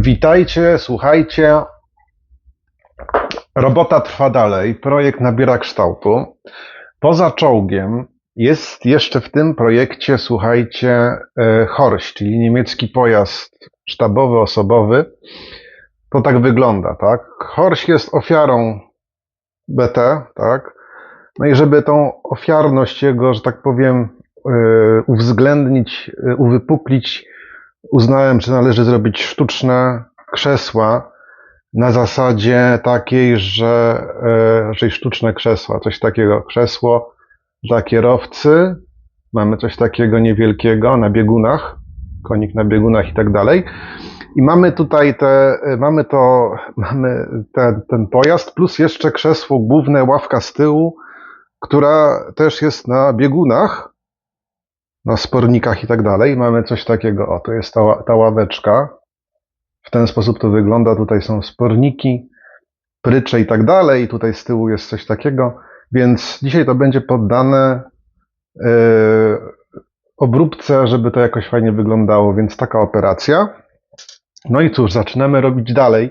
Witajcie, słuchajcie. Robota trwa dalej, projekt nabiera kształtu. Poza czołgiem jest jeszcze w tym projekcie, słuchajcie, e, Horst, czyli niemiecki pojazd sztabowy, osobowy. To tak wygląda, tak? Horst jest ofiarą BT, tak? No i żeby tą ofiarność jego, że tak powiem, e, uwzględnić, e, uwypuklić, uznałem, że należy zrobić sztuczne krzesła na zasadzie takiej, że czyli sztuczne krzesła, coś takiego, krzesło dla kierowcy, mamy coś takiego niewielkiego na biegunach, konik na biegunach i tak dalej. I mamy tutaj te, e, mamy to, mamy ten, ten pojazd, plus jeszcze krzesło główne, ławka z tyłu, która też jest na biegunach, na spornikach i tak dalej. Mamy coś takiego, o, to jest ta, ta ławeczka. W ten sposób to wygląda. Tutaj są sporniki, prycze i tak dalej. Tutaj z tyłu jest coś takiego. Więc dzisiaj to będzie poddane e, obróbce, żeby to jakoś fajnie wyglądało. Więc taka operacja. No i cóż, zaczynamy robić dalej.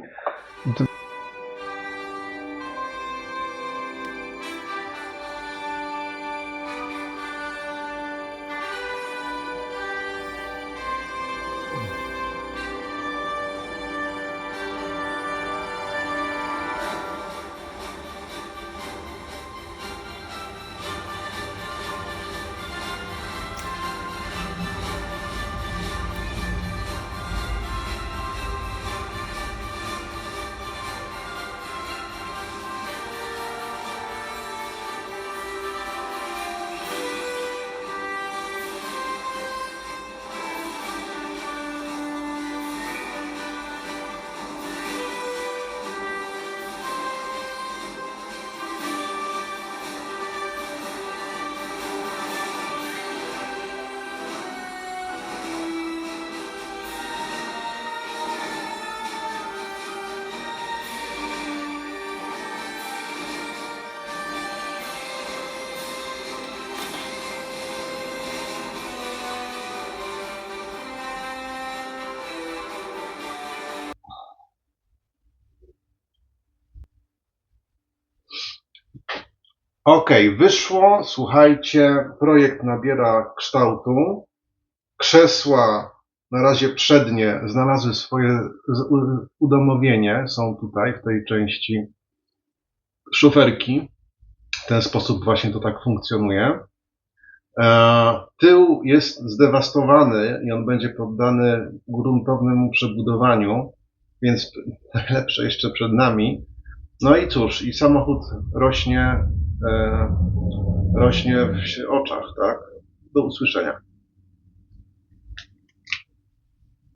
Okej, wyszło. Słuchajcie, projekt nabiera kształtu. Krzesła na razie przednie znalazły swoje udomowienie. Są tutaj w tej części szuferki. W ten sposób właśnie to tak funkcjonuje. E, Tył jest zdewastowany i on będzie poddany gruntownemu przebudowaniu, więc najlepsze jeszcze przed nami. No i cóż, i samochód rośnie, rośnie w oczach, tak? Do usłyszenia.